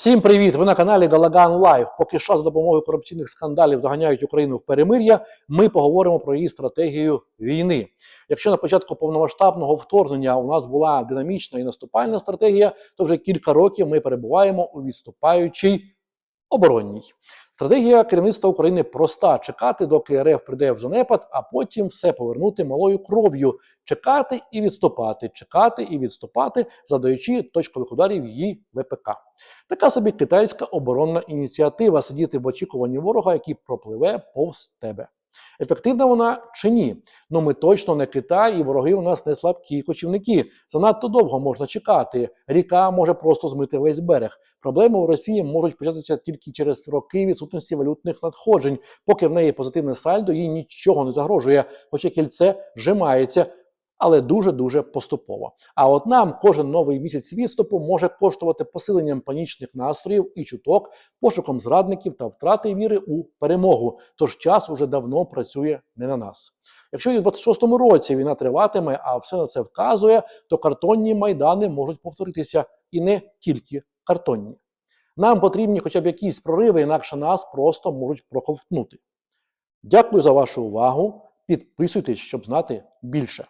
Всім привіт! Ви на каналі Галаган Лайв. Поки що за допомогою корупційних скандалів заганяють Україну в перемир'я. Ми поговоримо про її стратегію війни. Якщо на початку повномасштабного вторгнення у нас була динамічна і наступальна стратегія, то вже кілька років ми перебуваємо у відступаючій оборонній. Стратегія керівництва України проста: чекати, доки РФ прийде в занепад, а потім все повернути малою кров'ю. Чекати і відступати, чекати і відступати, задаючи точкових ударів її ВПК. Така собі китайська оборонна ініціатива сидіти в очікуванні ворога, який пропливе повз тебе. Ефективна вона чи ні? Ну ми точно не Китай, і вороги у нас не слабкі кочівники. Занадто довго можна чекати. Ріка може просто змити весь берег. Проблеми у Росії можуть початися тільки через роки відсутності валютних надходжень, поки в неї позитивне сальдо, їй нічого не загрожує, хоча кільце жимається. Але дуже дуже поступово. А от нам кожен новий місяць відступу може коштувати посиленням панічних настроїв і чуток, пошуком зрадників та втрати віри у перемогу. Тож час уже давно працює не на нас. Якщо і в 26-му році війна триватиме, а все на це вказує, то картонні майдани можуть повторитися і не тільки картонні. Нам потрібні хоча б якісь прориви, інакше нас просто можуть проковтнути. Дякую за вашу увагу. Підписуйтесь, щоб знати більше.